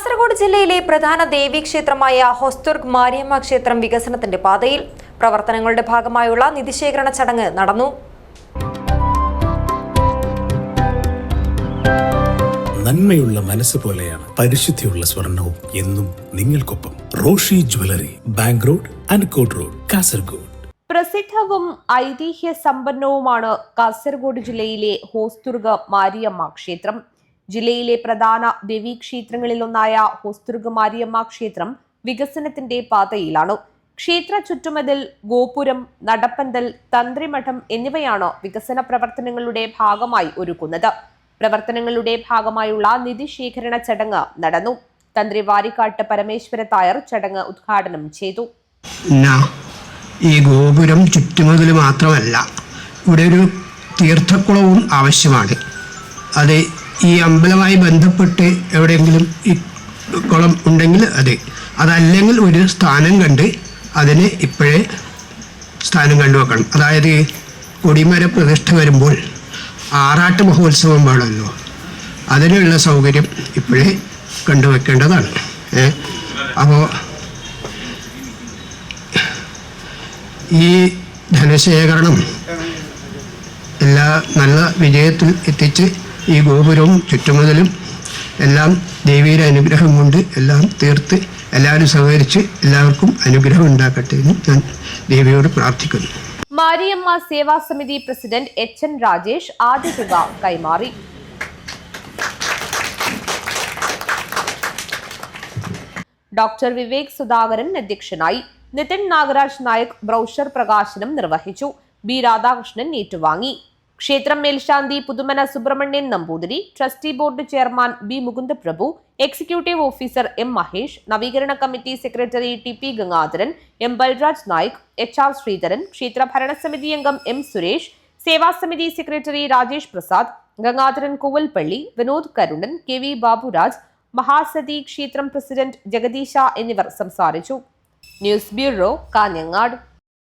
കാസർഗോഡ് ജില്ലയിലെ പ്രധാന ദേവീക്ഷേത്രമായ ഹൊസ്തുർഗ് മാരിയമ്മ ക്ഷേത്രം വികസനത്തിന്റെ പാതയിൽ പ്രവർത്തനങ്ങളുടെ ഭാഗമായുള്ള നിധിശേഖരണ ചടങ്ങ് നടന്നു. നന്മയുള്ള മനസ്സ് പോലെയാണ് പരിശുദ്ധിയുള്ള സ്വർണവും എന്നും നിങ്ങൾക്കൊപ്പം Roshi jewellery bank road Ankot road Kasaragod. പ്രസിദ്ധവും ഐതിഹ്യ സമ്പന്നവുമാണ് കാസർഗോഡ് ജില്ലയിലെ ഹോസ്തുർഗ മാരിയമ്മ ക്ഷേത്രം. ജില്ലയിലെ പ്രധാന ദേവീക്ഷേത്രങ്ങളിലൊന്നായ ഹോസ്തുർഗ മാരിയമ്മ ക്ഷേത്രം വികസനത്തിന്റെ പാതയിലാണ്. ക്ഷേത്ര ചുറ്റുമതിൽ ഗോപുരം നടപ്പന്തൽ തന്ത്രിമഠം എന്നിവയാണ് വികസന പ്രവർത്തനങ്ങളുടെ ഭാഗമായി ഒരുക്കുന്നത്. പ്രവർത്തനങ്ങളുടെ ഭാഗമായുള്ള നിധി ശേഖരണ ചടങ്ങ് നടന്നു. തന്ത്രി വാരിക്കാട്ട് പരമേശ്വര തായർ ചടങ്ങ് ഉദ്ഘാടനം ചെയ്തു. ഈ ഗോപുരം ചുറ്റുമതിൽ മാത്രമല്ല ഇവിടെ ഒരു തീർത്ഥക്കുളവും ആവശ്യമാണ്. അത് ഈ അമ്പലമായി ബന്ധപ്പെട്ട് എവിടെയെങ്കിലും ഈ കുളം ഉണ്ടെങ്കിൽ അതെ. അതല്ലെങ്കിൽ ഒരു സ്ഥാനം കണ്ട് അതിന് ഇപ്പോഴേ സ്ഥാനം കണ്ടുവെക്കണം അതായത് കൊടിമര പ്രതിഷ്ഠ വരുമ്പോൾ ആറാട്ട് മഹോത്സവം വേണമല്ലോ അതിനുള്ള സൗകര്യം ഇപ്പോഴേ കണ്ടുവെക്കേണ്ടതാണ് അപ്പോൾ ഈ ധനശേഖരണം എല്ലാ നല്ല വിജയത്തിൽ എത്തിച്ച് ഈ ഗോപുരവും ചുറ്റുമുതലും എല്ലാം ദേവിയുടെ അനുഗ്രഹം കൊണ്ട് എല്ലാം തീർത്ത് എല്ലാവരും സഹകരിച്ച് എല്ലാവർക്കും അനുഗ്രഹം ഉണ്ടാക്കട്ടെ എന്ന് ഞാൻ ദേവിയോട് പ്രാർത്ഥിക്കുന്നു. മാരിയമ്മ സേവാ സമിതി പ്രസിഡന്റ് എച്ച് എൻ രാജേഷ് ആദ്യ തുക കൈമാറി. ഡോക്ടർ വിവേക് സുധാകരൻ അധ്യക്ഷനായി. നിതിൻ നാഗരാജ് നായക് ബ്രൗഷർ പ്രകാശനം നിർവഹിച്ചു. ബി രാധാകൃഷ്ണൻ ഏറ്റുവാങ്ങി. ക്ഷേത്രം മേൽശാന്തി Puthumana Subrahmanyan Namboothiri trustee board chairman B Mukundaprabhu executive officer M Mahesh നവീകരണ committee secretary T P Gangadharan M Balraj Naik H R Sreedharan ക്ഷേത്ര ഭരണസമിതി അംഗം M Suresh സേവാസമിതി secretary Rajesh Prasad Gangadharan Kuvalppally Vinod Karunan K V Baburaj Mahasathi ക്ഷേത്രം president Jagadeesha എന്നിവർ സംസാരിച്ചു. News bureau Kanhangad.